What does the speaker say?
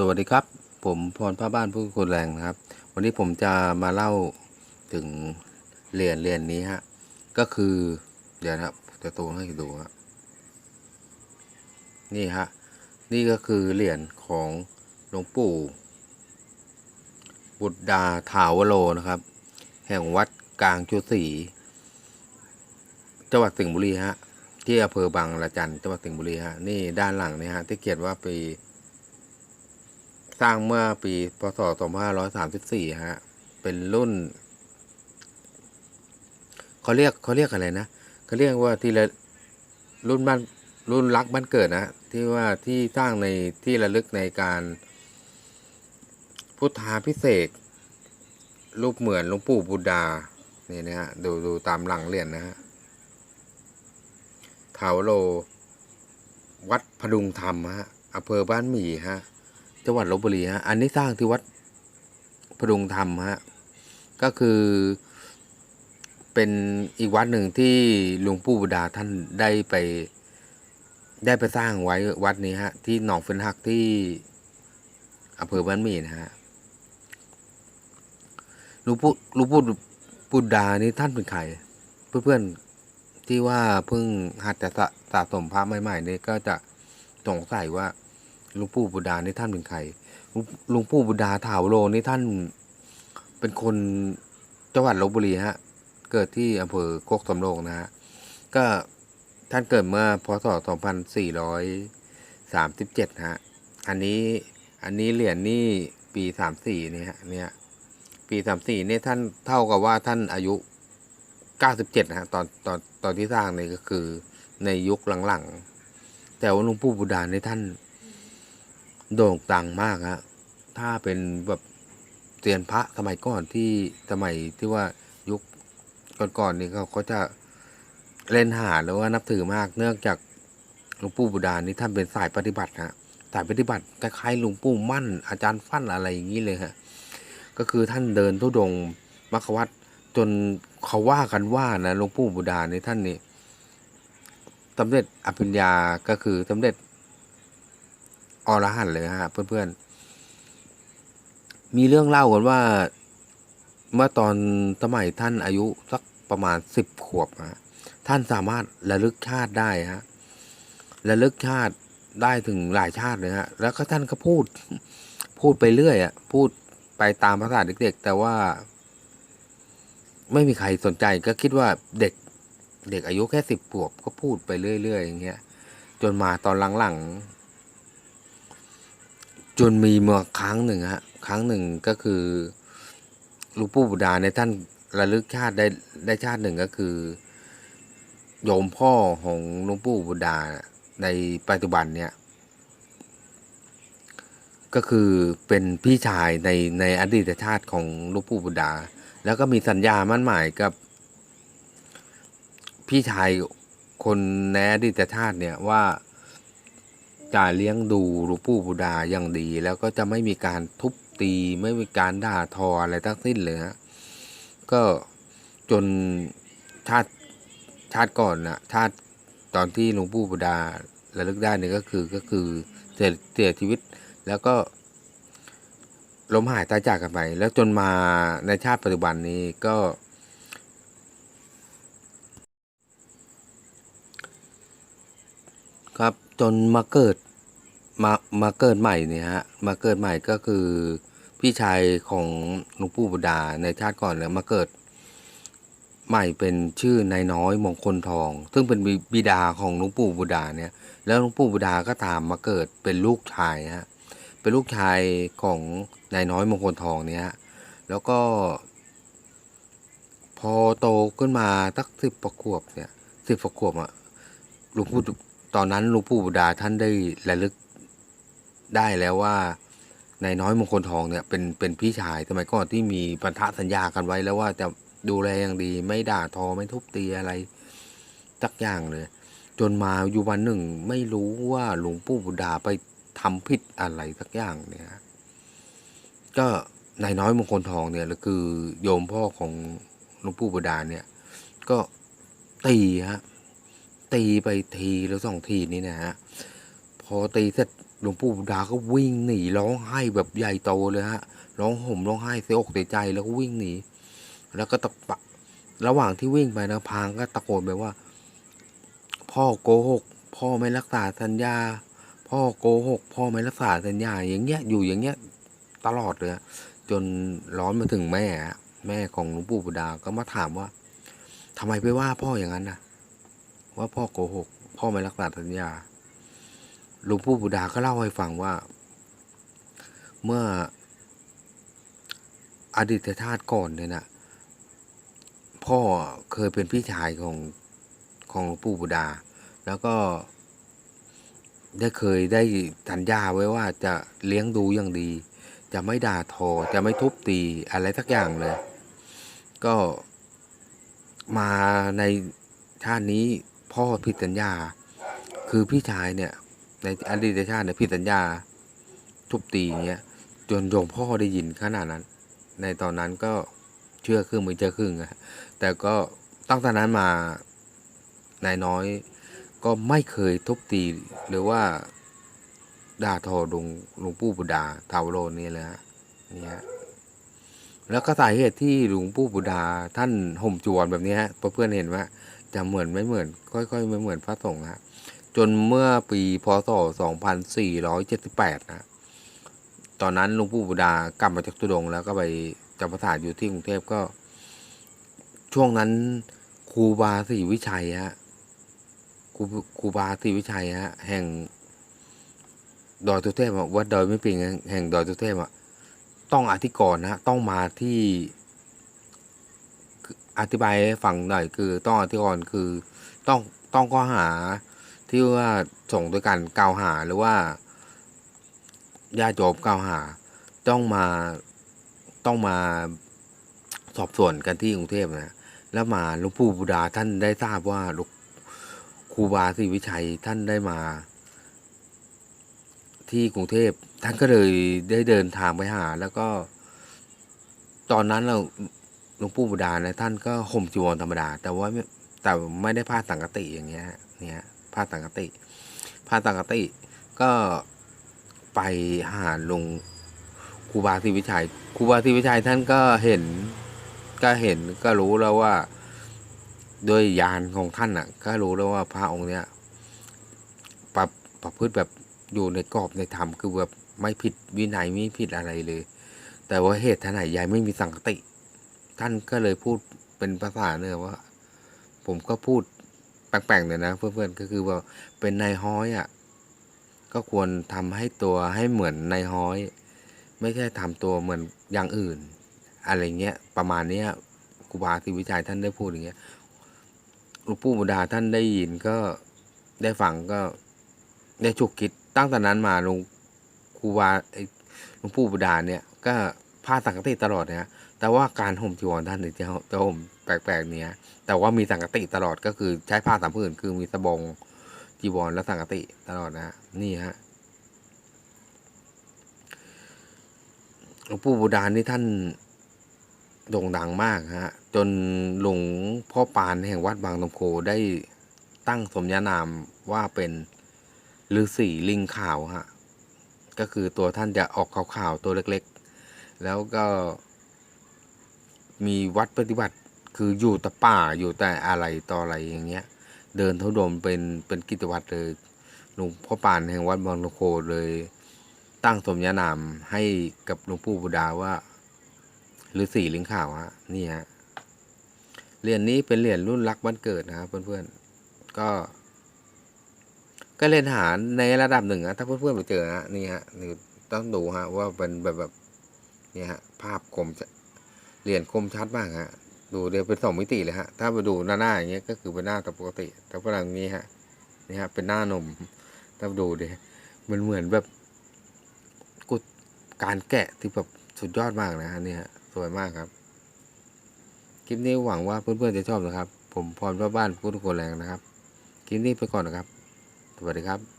สวัสดีครับ ผมพรพระบ้านผู้คนแรงนะครับ วันนี้ผมจะมาเล่าถึงเหรียญเหรียญนี้ฮะ ก็คือ เดี๋ยวนะครับจะตูให้ดูฮะนี่ฮะ นี่ก็คือเหรียญของหลวงปู่ บุตรดาถาวโรนะครับ แห่งวัดกลางจุศีจังหวัดสิงห์บุรีฮะที่อำเภอบางละจันจังหวัดสิงห์บุรีฮะนี่ด้านหลังนี่ฮะที่เขียนว่าปี สร้างเมื่อปีพศ 2534 ฮะ เป็นรุ่น เขาเรียกเขาเรียกอะไรนะเขาเรียกว่าที่ละรุ่นบ้านรุ่นรักบ้านเกิดนะ ที่ว่าที่สร้างในที่ระลึกในการพุทธาพิเศษรูปเหมือนหลวงปู่บุดานี่นะฮะดูดูตามหลังเรียญนะฮะเถาโล วัดพดุงธรรมฮะอำเภอบ้านหมี่ฮะ จังหวัดลบบุรีฮะอันนี้สร้างที่วัดพดุงธรรมฮะก็คือเป็นอีกวัดหนึ่งที่หลวงปู่บุดาท่านได้ไป ได้ไปสร้างไว้วัดนี้ฮะ ที่หนองเฟนหักที่อำเภอบ้านมีนะฮะหลวงปู่หลวงปู่บุดานี่ท่านเป็นใครเพื่อนๆที่ว่าเพิ่งหัดจะสะสะสมพระใหม่ๆนี่ก็จะสงสัยว่า หลวงปู่บุดานี่ท่านเป็นใครหลวงปู่บุดาถาวโรนี่ท่านเป็นคนจังหวัดลบบุรีฮะ เกิดที่อำเภอโคกสำโรงนะฮะ ก็ท่านเกิดเมื่อพศ 2437 ฮะ อันนี้อันนี้เหรียญนี่ปี 34นี่ฮะเนี่ยปี 34นี่ท่านเท่ากับว่าท่านอายุ 97นะฮะ ตอนตอนตอนที่สร้างนี่ก็คือในยุคหลังๆ แต่ว่าหลวงปู่บุดาในท่าน โด่งดังมากฮะถ้าเป็นแบบเตียนพระสมัยก่อนที่สมัยที่ว่ายุคก่อนๆนี่เขาเขาจะเล่นหาหรือว่านับถือมากเนื่องจากหลวงปู่บุดานี่ท่านเป็นสายปฏิบัติฮะสายปฏิบัติคล้ายๆหลวงปู่มั่น อาจารย์ฟั่นอะไรอย่างนี้เลยฮะก็คือท่านเดินทุดงมัคควัตจนเขาว่ากันว่านะหลวงปู่บุดานี่ท่านนี่สำเร็จอภิญญาก็คือสำเร็จ อรหันเลยฮะเพื่อนๆ มีเรื่องเล่ากันว่า เมื่อตอนสมัยท่านอายุสักประมาณสิบขวบฮะท่านสามารถระลึกชาติได้ฮะระลึกชาติได้ถึงหลายชาติเลยฮะ แล้วก็ท่านก็พูด พูดไปเรื่อยอะ พูดไปตามภาษาเด็ก ๆ แต่ว่า ไม่มีใครสนใจก็คิดว่าเด็ก เด็กอายุแค่สิบขวบก็พูดไปเรื่อยๆอย่างเงี้ย จนมาตอนหลังๆ จนมีเมื่อครั้งหนึ่งฮะครั้งหนึ่งก็คือหลูกปู่บุดาในท่านระลึกชาติได้ได้ชาติหนึ่งก็คือ โยมพ่อของหลวงปู่บุดาในปัจจุบันเนี่ย ก็คือเป็นพี่ชายในในอดีตชาติของหลวงปู่บุดา แล้วก็มีสัญญามั่นหมายกับ พี่ชายคนในอดีตชาติเนี่ยว่า จะเลี้ยงดูหลวงปู่บุดาอย่างดี แล้วก็จะไม่มีการทุบตีไม่มีการด่าทออะไรทั้งสิ้นเลยฮะก็จนชาติชาติก่อนนะชาติตอนที่หลวงปู่บุดาระลึกได้เนี่ยก็คือก็คือเสียเสียชีวิต แล้วก็ล้มหายตายจากกันไป แล้วจนมาในชาติปัจจุบันนี้ก็ ครับ จนมาเกิดมามาเกิดใหม่เนี่ยฮะมาเกิดใหม่ก็คือพี่ชายของหลวงปู่บุดาในชาติก่อนเนี่ยมาเกิด ใหม่เป็นชื่อนายน้อยมงคลทอง ซึ่งเป็นบิดาของหลวงปู่บุดาเนี่ย แล้วหลวงปู่บุดาก็ตามมาเกิดเป็นลูกชายฮะเป็นลูกชายของนายน้อยมงคลทองเนี่ยแล้วก็ พอโตขึ้นมาสักสิบประขวบเนี่ยสิบประขวบอะหลวงปู่ ตอนนั้นหลวงปู่บุดาท่านได้ระลึกได้แล้วว่านายน้อยมงคลทองเนี่ยเป็นเป็นพี่ชายสมัยก่อนที่มีพันธสัญญากันไว้แล้วว่าจะดูแลอย่างดี ไม่ด่าทอไม่ทุบตีอะไรสักอย่างเลย จนมาอยู่วันหนึ่งไม่รู้ว่าหลวงปู่บุดาไปทำผิดอะไรสักอย่างเนี่ย ก็นายน้อยมงคลทองเนี่ยก็คือโยมพ่อของหลวงปู่บุดาเนี่ย ก็ตีฮะ ตีไปทีแล้วสองทีนี่นะฮะพอตีเสร็จหลวงปู่บุดาก็วิ่งหนีร้องไห้แบบใหญ่โตเลยฮะร้องห่มร้องไห้เสียอกเสียใจแล้วก็วิ่งหนีแล้วก็ตะปะระหว่างที่วิ่งไปนะพางก็ตะโกนไปว่า พ่อโกหก พ่อไม่รักษาสัญญา พ่อโกหก พ่อไม่รักษาสัญญา อย่างเงี้ยอยู่อย่างเงี้ยตลอดเลยอะจนร้อนมาถึงแม่อะแม่ของหลวงปู่บุดาก็มาถามว่าทำไมไปว่าพ่ออย่างนั้นนะ ว่าพ่อโกหก พ่อไม่รักษาสัญญาหลวงปู่บุดาก็เล่าให้ฟังว่า เมื่ออดีตชาติก่อนเนี่ยนะพ่อเคยเป็นพี่ชายของของหลวงปู่บุดา แล้วก็ได้เคยได้สัญญาไว้ว่าจะเลี้ยงดูอย่างดี จะไม่ด่าทอ จะไม่ทุบตีอะไรสักอย่างเลย ก็มาในชาตินี้ พ่อผิดสัญญา คือพี่ชายเนี่ย ในอดีตชาติเนี่ยผิดสัญญาทุบตีเงี้ยจนโยมพ่อได้ยินขนาดนั้น ในตอนนั้นก็เชื่อครึ่งไม่เชื่อครึ่งอะแต่ก็ตั้งแต่นั้นมานายน้อยก็ไม่เคยทุบตีหรือว่าด่าทอหลวงหลวงปู่บุดาทาวโรนี่เลยฮะนี่ฮะแล้วก็สาเหตุที่หลวงปู่บุดาท่านห่มจีวรแบบนี้ฮะเพื่อนเห็นว่า จะเหมือนไม่เหมือน ค่อยๆ ไม่เหมือนพระสงฆ์ฮะจนเมื่อปีพศ 2478 นะ ตอนนั้นหลวงปู่บุดากลับมาจากตุดง แล้วก็ไปจำพรรษาอยู่ที่กรุงเทพก็ ช่วงนั้นครูบาศรีวิชัยฮะครูครูบาศรีวิชัยฮะแห่งดอยตุเทพอะวัดดอยไม่ปิงแห่งดอยตุเทพอะต้องอธิกรณ์นะต้องมาที่ อธิบายให้ฟังหน่อยคือต้องอธิกรณ์คือต้องต้องข้อหาที่ว่าส่งด้วยกันกล่าวหาหรือว่าญาติโยมกล่าวหา ต้องมาต้องมาสอบสวนกันที่กรุงเทพนะแล้วมาหลวงปู่บุดาท่านได้ทราบว่าหลวงครูบาศรีวิชัยท่านได้มา ที่กรุงเทพท่านก็เลยได้เดินทางไปหา แล้วก็ ตอนนั้นเรา หลวงปู่บุดาเนี่ยท่านก็ห่มจีวรธรรมดา แต่ว่าแต่ไม่ได้ผ้าสังกติอย่างเงี้ยเนี่ยผ้าสังกติผ้าสังกติก็ไปหาหลวงครูบาศรีวิชัยครูบาศรีวิชัยท่านก็เห็นก็เห็นก็รู้แล้วว่าโดยญาณของท่านอะ ก็รู้แล้วว่าพระองค์เนี้ยประประพฤติแบบอยู่ในกรอบในธรรมคือแบบไม่ผิดวินัยไม่ผิดอะไรเลย แต่ว่าเหตุท่านไหนยายไม่มีสังกติ ท่านก็เลยพูดเป็นภาษาเนี่ยว่า ผมก็พูดแปลกๆเนี่ยนะเพื่อนๆก็คือว่าเป็นนายฮ้อยอะก็ควรทำให้ตัวให้เหมือนนายฮ้อย ไม่ใช่ทำตัวเหมือนอย่างอื่น อะไรเงี้ยประมาณเนี้ยครูบาศรีวิชัยท่านได้พูดอย่างเงี้ยหลวงปู่บุดาท่านได้ยินก็ได้ฟังก็ได้ฉุกคิดตั้งแต่นั้นมาหลวงครูบาไอ้หลวงปู่บุดาเนี่ย ก็ผ้าสังกติตลอดนะ แต่ว่าการห่มจีวรท่านเนี่ยจะจะห่มแปลกๆเนี้ยแต่ว่ามีสังกติตลอดก็คือใช้ผ้าสามผืนคือมีสบงจีวรและสังกติตลอดนะนี่ฮะหลวงปู่บูดานี่ท่านโด่งดังมากฮะ จนหลวงพ่อปานแห่งวัดบางตมโคได้ตั้งสมญานามว่าเป็นฤาษีลิงขาวฮะ ก็คือตัวท่านจะออกขาวๆตัวเล็กๆ แล้วก็ มีวัดปฏิบัติคืออยู่แต่ป่าอยู่แต่อะไรต่ออะไรอย่างเงี้ย เดินเทุดงค์เป็นเป็นกิจวัตรเลยหลวงพ่อปานแห่งวัดบางโคเลยตั้งสมญานามให้กับหลวงปู่บุดาว่าฤาษีลิงข่าวฮะนี่ฮะเหรียญนี้เป็นเหรียญรุ่นรักวันเกิดนะครับเพื่อนๆก็ ก็เรียนหาในระดับหนึ่งนะถ้าเพื่อนๆไปเจอฮะนี่ฮะนี่ต้องดูฮะว่าเป็นแบบแบบนี่ฮะภาพคมจะ เหรียญคมชัดมากฮะ ดูเดี๋ยวเป็นสองมิติเลยฮะ ถ้าไปดูหน้าหน้าอย่างเงี้ยก็คือเป็นหน้าตปกติ แต่ฝรั่งนี้ฮะ นี่ฮะ เป็นหน้านม ถ้าดูดิมันเหมือนแบบกุดการแกะที่แบบสุดยอดมากนะฮะเนี่ยฮะ สวยมากครับ คลิปนี้หวังว่าเพื่อนๆจะชอบนะครับ ผมพรพระบ้านพุทธโกแรงนะครับ คลิปนี้ไปก่อนนะครับ สวัสดีครับ